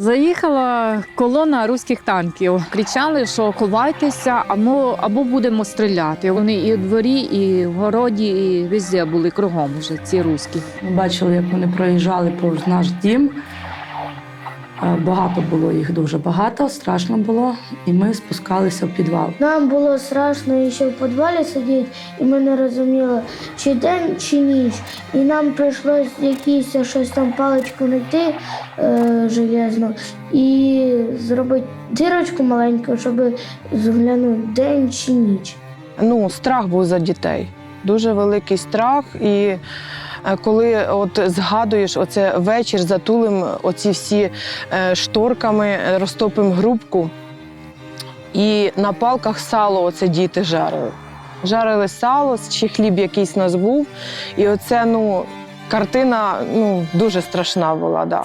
Заїхала колона руських танків. Кричали, що ховайтеся, або, або будемо стріляти. Вони і в дворі, і в городі, і везде були кругом вже ці руські. Ми бачили, як вони проїжджали повз наш дім. Е, Багато було їх, дуже багато, страшно було, і ми спускалися в підвал. Нам було страшно ще в підвалі сидіти, і ми не розуміли, чи день, чи ніч. І нам прийшлось якісь щось там паличку знайти е, железну і зробити дирочку маленьку, щоб зглянути день чи ніч. ну, страх був за дітей. Дуже великий страх. І коли от згадуєш оце вечір, затулим оці всі е, шторками, розтопимо грубку, і на палках сало оце діти жарили. Жарили сало, чи хліб якийсь у нас був. І оце, ну, картина ну, дуже страшна була. Да.